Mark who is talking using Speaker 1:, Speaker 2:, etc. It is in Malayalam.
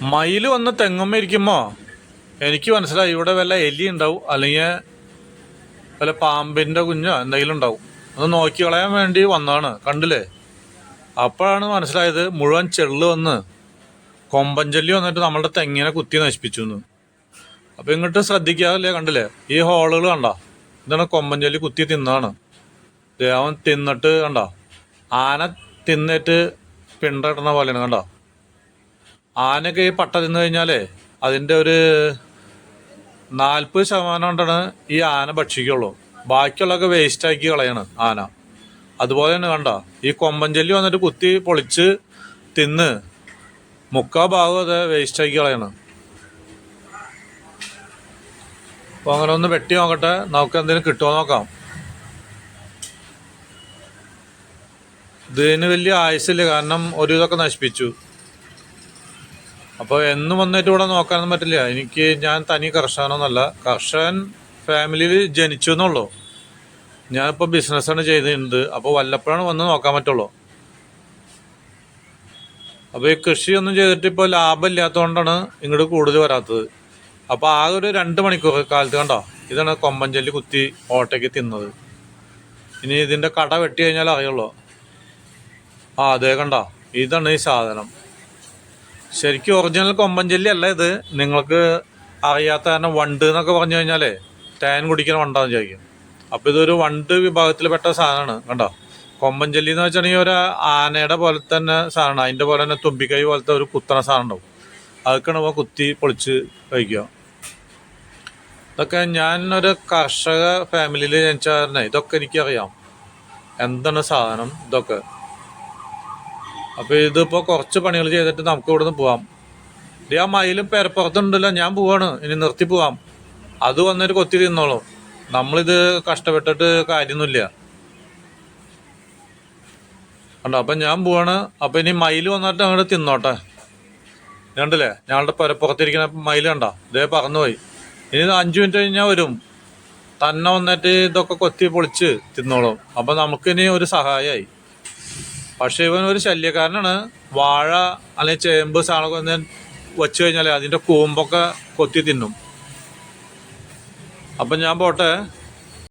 Speaker 1: മയിൽ വന്ന് തെങ്ങുമ്മ ഇരിക്കുമ്പോൾ എനിക്ക് മനസ്സിലായി ഇവിടെ വല്ല എലി ഉണ്ടാവും അല്ലെങ്കിൽ വല്ല പാമ്പിന്റെ കുഞ്ഞോ എന്തെങ്കിലും ഉണ്ടാവും. അത് നോക്കി കളയാൻ വേണ്ടി വന്നതാണ് കണ്ടില്ലേ? അപ്പോഴാണ് മനസ്സിലായത് മുഴുവൻ ചെള്ളു വന്ന് കൊമ്പഞ്ചല്ലി വന്നിട്ട് നമ്മളുടെ തെങ്ങിനെ കുത്തി നശിപ്പിച്ചു എന്ന്. അപ്പോൾ ഇങ്ങോട്ട് ശ്രദ്ധിക്കാറില്ലേ കണ്ടില്ലേ? ഈ ഹോളുകൾ കണ്ട? ഇതാണ് കൊമ്പഞ്ചല്ലി കുത്തി തിന്നാണ്. അവൻ തിന്നിട്ട് കണ്ട? ആന തിന്നിട്ട് പിണ്ടിടുന്ന പോലെയാണ് കണ്ടോ? ആനയൊക്കെ ഈ പട്ട തിന്നു കഴിഞ്ഞാലേ അതിന്റെ ഒരു നാൽപ്പത് ശതമാനം കൊണ്ടാണ് ഈ ആന ഭക്ഷിക്കുള്ളൂ. ബാക്കിയുള്ളൊക്കെ വേസ്റ്റ് ആക്കി കളയാണ് ആന. അതുപോലെ തന്നെ കണ്ട ഈ കൊമ്പഞ്ചല്ലി വന്നിട്ട് കുത്തി പൊളിച്ച് തിന്ന് മുക്കാ ഭാഗം അത് വേസ്റ്റ് ആക്കി കളയാണ്. അപ്പോൾ അങ്ങനെ ഒന്ന് വെട്ടി നോക്കട്ടെ നമുക്ക് എന്തെങ്കിലും കിട്ടുമോ നോക്കാം. ഇതിന് വലിയ ആയുസില്ല കാരണം ഒരു ഇതൊക്കെ നശിപ്പിച്ചു. അപ്പോൾ എന്നും വന്നിട്ട് ഇവിടെ നോക്കാനൊന്നും പറ്റില്ല. എനിക്ക് ഞാൻ തനി കർഷകനൊന്നല്ല. കർഷകൻ ഫാമിലിയിൽ ജനിച്ചു എന്നുള്ളൂ. ഞാനിപ്പോൾ ബിസിനസ്സാണ് ചെയ്തിട്ടുണ്ട് അപ്പോൾ വല്ലപ്പോഴാണ് വന്ന് നോക്കാൻ പറ്റുള്ളൂ. അപ്പോൾ ഈ കൃഷിയൊന്നും ചെയ്തിട്ട് ഇപ്പോൾ ലാഭമില്ലാത്തതുകൊണ്ടാണ് ഇങ്ങോട്ട് കൂടുതൽ വരാത്തത്. അപ്പോൾ ആ ഒരു രണ്ട് മണിക്കൂർ കാലത്ത് കണ്ടോ? ഇതാണ് കൊമ്പഞ്ചല്ലി കുത്തി ഓട്ടയ്ക്ക് തിന്നത്. ഇനി ഇതിന്റെ കട വെട്ടി കഴിഞ്ഞാൽ അറിയുള്ളൂ. ആ അതേ കണ്ടോ? ഇതാണ് ഈ സാധനം. ശരിക്കും ഒറിജിനൽ കൊമ്പഞ്ചല്ലി അല്ല ഇത്. നിങ്ങൾക്ക് അറിയാത്ത കാരണം വണ്ട് എന്നൊക്കെ പറഞ്ഞു കഴിഞ്ഞാലേ ടാൻ കുടിക്കുന്ന വണ്ടാന്ന് ചോദിക്കും. അപ്പോൾ ഇതൊരു വണ്ട് വിഭാഗത്തിൽപ്പെട്ട സാധനമാണ് കണ്ടോ? കൊമ്പഞ്ചല്ലി എന്ന് വെച്ചിട്ടുണ്ടെങ്കിൽ ഒരു ആനയുടെ പോലെ തന്നെ സാധനമാണ്. അതിന്റെ പോലെ തന്നെ തുമ്പിക്കൈ പോലത്തെ ഒരു കുത്തണ സാധനം ഉണ്ടാവും. അതൊക്കെയാണ് ഇപ്പോൾ കുത്തി പൊളിച്ച് കഴിക്കുക ഇതൊക്കെ ഞാൻ ഒരു കർഷക ഫാമിലിയിൽ ജനിച്ചാൽ ഇതൊക്കെ എനിക്കറിയാം. എന്താണ് സാധനം ഇതൊക്കെ? അപ്പൊ ഇതിപ്പോ കുറച്ച് പണികൾ ചെയ്തിട്ട് നമുക്ക് ഇവിടെ നിന്ന് പോവാം. ദേ ആ മയിലും പെരപ്പുറത്തുണ്ടല്ലോ ഞാൻ പോവാണ്. ഇനി നിർത്തി പോവാം. അത് വന്നിട്ട് കൊത്തി തിന്നോളൂ. നമ്മളിത് കഷ്ടപ്പെട്ടിട്ട് കാര്യമൊന്നുമില്ല. കണ്ടോ അപ്പൊ ഞാൻ പോവാണ്. അപ്പൊ ഇനി മയിൽ വന്നിട്ട് അങ്ങോട്ട് തിന്നോട്ടെ. കണ്ടില്ലേ? ഞങ്ങളുടെ പുരപ്പുറത്തിരിക്കുന്ന മയിൽ കണ്ടോ? ഇതേ പറന്നുപോയി. ഇനി അഞ്ചു മിനിറ്റ് കഴിഞ്ഞാൽ വരും. തന്നെ വന്നിട്ട് ഇതൊക്കെ കൊത്തി പൊളിച്ച് തിന്നോളും. അപ്പൊ നമുക്കിനി ഒരു സഹായമായി പക്ഷെ ഇവൻ ഒരു ശല്യക്കാരനാണ്. വാഴ അല്ലെങ്കിൽ ചേമ്പ് സാധനമൊക്കെ ഒന്ന് വെച്ച് കഴിഞ്ഞാൽ അതിന്റെ കൂമ്പൊക്കെ കൊത്തി തിന്നും. അപ്പം ഞാൻ പോട്ടെ.